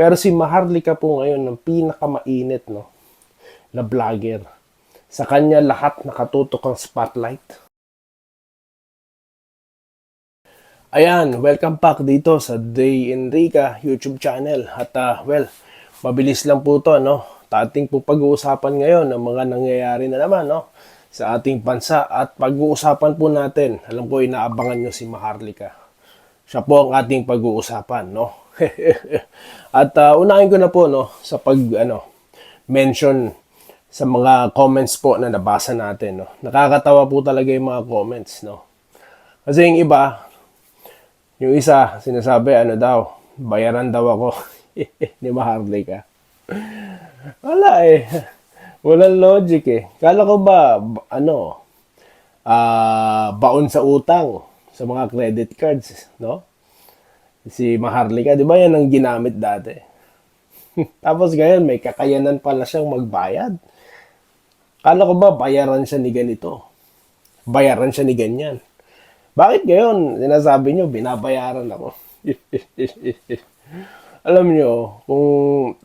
Pero si Maharlika po ngayon ng pinakamainit no, na vlogger. Sa kanya lahat nakatutok ang spotlight. Ayan, welcome back dito sa Day in Rica YouTube channel. At ah, well, mabilis lang po to, no? Ating po pag-uusapan ngayon ng mga nangyayari na naman, no? Sa ating bansa. At pag-uusapan po natin, alam ko inaabangan nyo si Maharlika. Siya po ang ating pag-uusapan, no? At ah, unahin ko na po, no? Sa pag, ano, mention sa mga comments po na nabasa natin, no? Nakakatawa po talaga yung mga comments, no? Kasi yung iba, yung isa, sinasabi, ano daw, bayaran daw ako ni Maharlika. Wala eh. Walang logic eh. Kala ko ba, ano, ah baon sa utang sa mga credit cards, no? Si Maharlika, di ba yan ang ginamit dati? Tapos ngayon, may kakayanan pala siyang magbayad. Kala ko ba, bayaran siya ni ganito? Bayaran siya ni ganyan? Bakit ngayon, sinasabi nyo, binabayaran ako? Alam nyo, kung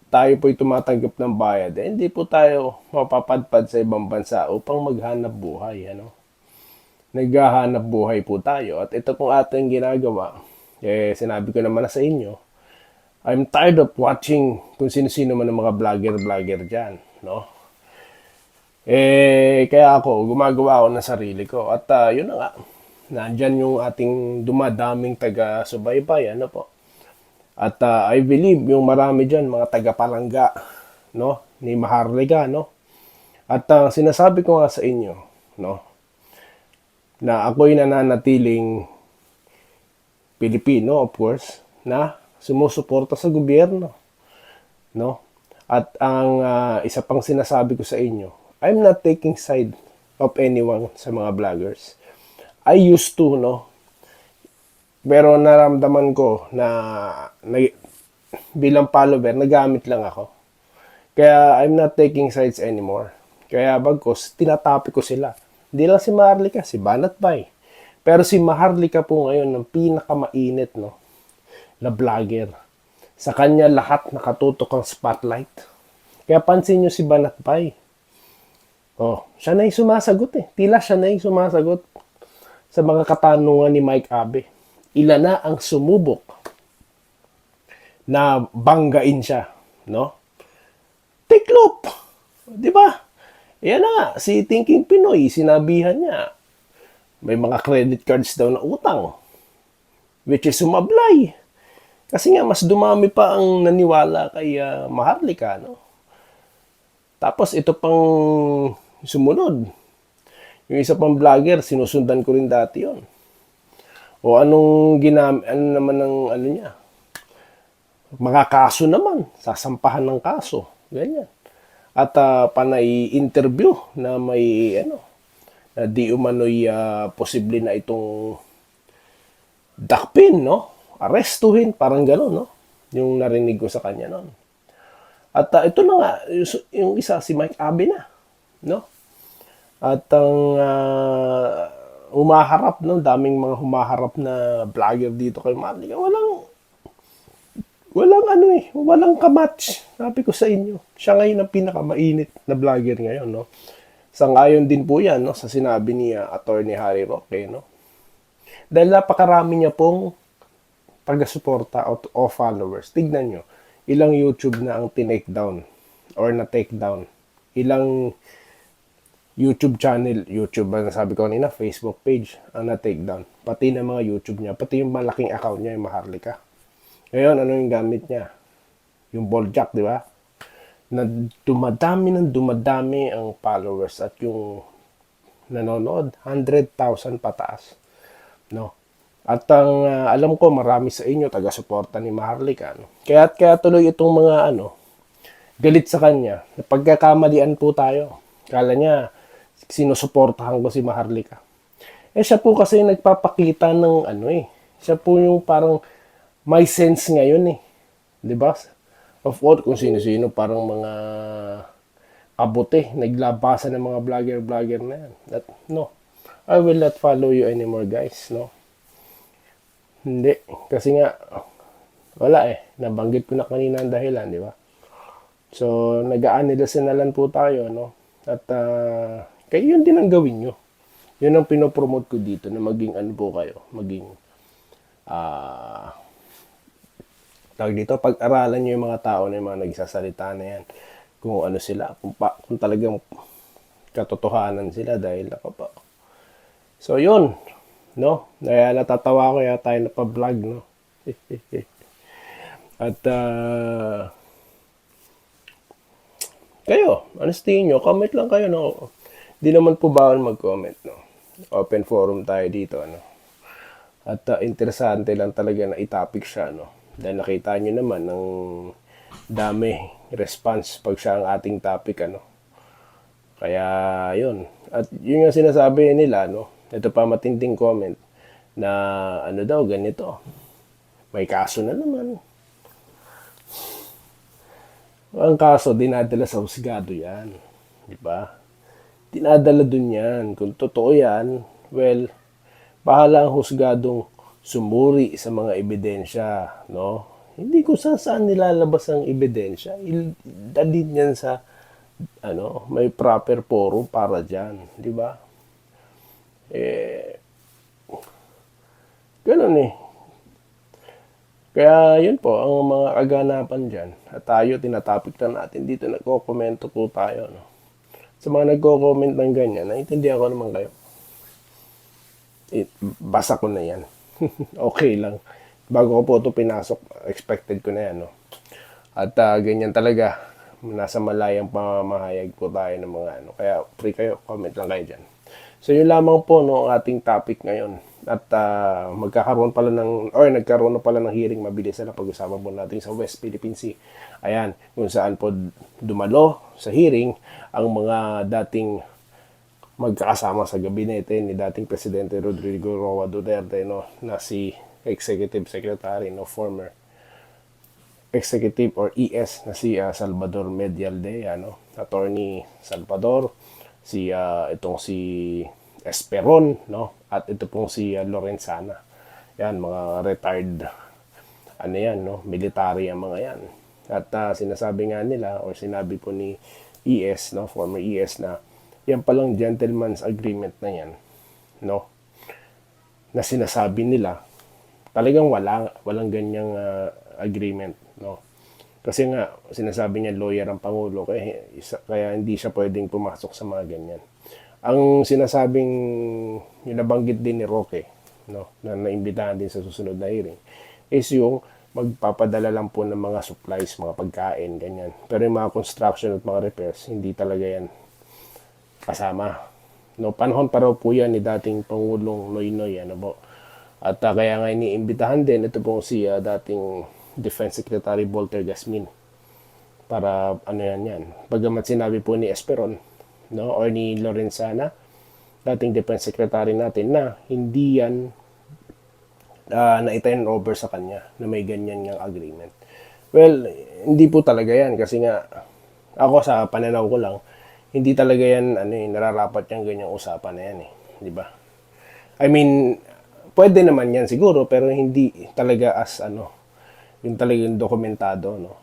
tayo po'y tumatanggap ng bayad, eh, hindi po tayo mapapadpad sa ibang bansa upang maghanap buhay. Ano? Naghahanap buhay po tayo. At ito pong ating ginagawa, eh, sinabi ko naman na sa inyo, I'm tired of watching kung sino-sino man ang mga vlogger-vlogger dyan. No? Eh, kaya ako, gumagawa ako ng sarili ko. At ah, yun na nga, nandyan yung ating dumadaming taga-subaybay, ano po. At ah, I believe yung marami dyan, mga taga-palangga, no, ni Maharlika, no. At ah, sinasabi ko nga sa inyo, no, na ako'y nananatiling Pilipino, of course, na sumusuporta sa gobyerno, no. At ang ah, isa pang sinasabi ko sa inyo, I'm not taking side of anyone sa mga vloggers. I used to, no, pero naramdaman ko na, na bilang follower, nagamit lang ako. Kaya I'm not taking sides anymore. Kaya bagkos, tinatapi ko sila. Hindi lang si Maharlika, si Banat Bay. Pero si Maharlika po ngayon ng pinakamainit no, na vlogger. Sa kanya lahat nakatutok ang spotlight. Kaya pansin nyo si Banat Bay. Oh, siya na yung sumasagot eh. Tila siya na yung sumasagot sa mga katanungan ni Mike Abe ilan na ang sumubok na banggain siya, no? Tiklop! Di ba? Yan na si Thinking Pinoy, sinabihan niya, may mga credit cards daw na utang, which is sumablay. Kasi nga, mas dumami pa ang naniwala kay ah, Maharlika, no? Tapos, ito pang sumunod. Yung isa pang vlogger, sinusundan ko rin dati yon o anong ginam ano naman ng ano niya? Mga kaso naman, sasampahan ng kaso. Ganyan. At ah, panay interview na may ano na di umano'y ah, posible na itong dakpin, no? Arestuhin, parang gano'n, no? Yung narinig ko sa kanya noon. At ah, ito na nga, yung- isa, si Mike Abe na, no? At ang ah, umaharap, no? Daming mga humaharap na vlogger dito kay Marley. Walang, walang ano eh, walang kamatch. Sabi ko sa inyo, siya ngayon ang pinakamainit na vlogger ngayon, no? Sangayon din po yan, no? Sa sinabi ni uh, Attorney Harry Roque, no? Dahil napakarami niya pong taga-suporta o, o followers. Tignan nyo, ilang YouTube na ang tinake down or na-take down. Ilang YouTube channel, YouTube ba sabi ko kanina, Facebook page ang na-take down. Pati na mga YouTube niya, pati yung malaking account niya, yung Maharlika. Ngayon, ano yung gamit niya? Yung ball jack, di ba? Na dumadami ng dumadami ang followers at yung nanonood, 100,000 pataas. No? At ang ah, alam ko, marami sa inyo taga-suporta ni Maharlika. No? Kaya, kaya tuloy itong mga ano, galit sa kanya. Pagkakamalian po tayo. Kala niya, sinusuportahan ko si Maharlika. Eh siya po kasi nagpapakita ng ano eh. Siya po yung parang may sense ngayon eh. 'Di ba? Of all kung sino-sino parang mga kabuti, naglabasa ng mga vlogger-vlogger na yan. That, no, I will not follow you anymore guys, no. Hindi, kasi nga Wala eh. Nabanggit ko na kanina ang dahilan, di ba? So, nag-aanilasinalan po tayo, no? At ah, kayo yun din ang gawin nyo. Yun ang pinopromote ko dito na maging ano po kayo, maging ah tawag dito, pag-aralan nyo yung mga tao na yung mga nagsasalita na yan. Kung ano sila, kung, pa, kung talagang katotohanan sila dahil ako pa. So, yun. No? Kaya natatawa ko ya tayo na pa-vlog, no? At, ah, kayo, ano sa tingin nyo? Comment lang kayo, no? Di naman po bawal mag-comment, no? Open forum tayo dito, ano? At ah, interesante lang talaga na itopic siya, no? Dahil nakita nyo naman ng dami response pag siya ang ating topic, ano? Kaya, yun. At yun nga sinasabi nila, no? Ito pa matinding comment na ano daw, ganito. May kaso na naman. Ang kaso, dinadala sa husgado yan. Di ba? Dinadala dun yan. Kung totoo yan, well, bahala ang husgadong sumuri sa mga ebidensya, no? Hindi ko saan saan nilalabas ang ebidensya. Dalhin yan sa, ano, may proper forum para dyan. Di ba? Eh, ganun eh. Kaya yun po, ang mga kaganapan dyan. At tayo, tinatapik na natin dito, nagko-komento po tayo. No? Sa mga nagko-comment ng ganyan, naintindihan ko naman kayo. Eh, basa ko na yan. okay lang. Bago ko po ito pinasok, expected ko na yan. No? At ah, ganyan talaga. Nasa malayang pamamahayag po tayo ng mga ano. Kaya free kayo, comment lang kayo dyan. So yun lamang po no, ating topic ngayon. At ah, magkakaroon pala ng, or nagkaroon na pala ng hearing mabilis na pag-usapan po natin sa West Philippine Sea. Ayan, kung saan po dumalo sa hearing ang mga dating magkakasama sa gabinete ni dating Presidente Rodrigo Roa Duterte no, na si Executive Secretary, no, former Executive or ES na si ah, Salvador Medialde, ano, Attorney Salvador, si ah, itong si Esperon, no, at ito pong si ah, Lorenzana. Yan, mga retired ano yan, no, military ang mga yan. At ah, sinasabi nga nila or sinabi po ni ES, no, former ES na yan palang gentleman's agreement na yan, no, na sinasabi nila talagang wala walang ganyang ah, agreement no? Kasi nga sinasabi niya lawyer ang pangulo kaya isa, kaya hindi siya pwedeng pumasok sa mga ganyan. Ang sinasabing yung nabanggit din ni Roque no? Na naimbitahan din sa susunod na hearing is yung magpapadala lang po ng mga supplies, mga pagkain, ganyan. Pero yung mga construction at mga repairs, hindi talaga yan kasama. No, panahon pa raw po yan ni dating Pangulong Noynoy, ano po. At ah, kaya nga iniimbitahan din, ito po si ah, dating Defense Secretary Walter Gasmin. Para ano yan yan. Bagamat sinabi po ni Esperon, no, or ni Lorenzana, dating Defense Secretary natin na hindi yan uh, na i-turn over sa kanya na may ganyan ng agreement. Well, hindi po talaga yan kasi nga ako sa pananaw ko lang, hindi talaga yan ano eh, nararapat yung ganyang usapan na yan eh, di ba? I mean, pwede naman yan siguro pero hindi talaga as ano, yung talagang dokumentado no.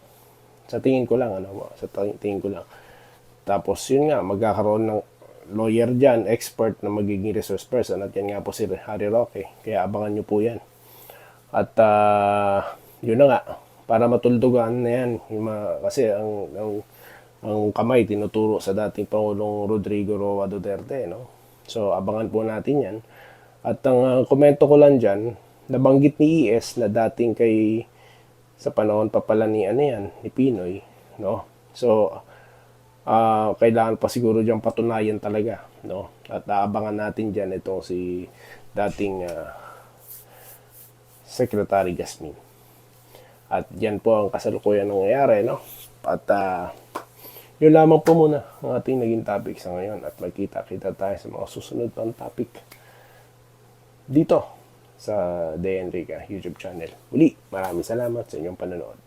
Sa tingin ko lang ano, sa tingin ko lang. Tapos yun nga, magkakaroon ng lawyer dyan, expert na magiging resource person at yan nga po si Harry Roque. Kaya abangan nyo po yan. At ah, yun na nga, para matuldugan na yan. Yung mga, kasi ang, ang, ang kamay tinuturo sa dating Pangulong Rodrigo Roa Duterte. No? So abangan po natin yan. At ang ah, komento ko lang dyan, nabanggit ni ES na dating kay sa panahon pa pala ni ano yan, ni Pinoy, no? So, ah kailangan pa siguro diyan patunayan talaga, no? At aabangan natin diyan itong si dating ah, Secretary Gasmin. At yan po ang kasalukuyan nangyayari, no? At ah, yun lamang po muna ang ating naging topic sa ngayon at magkita-kita tayo sa mga susunod pang topic dito sa De Enrica YouTube channel. Muli, maraming salamat sa inyong panonood.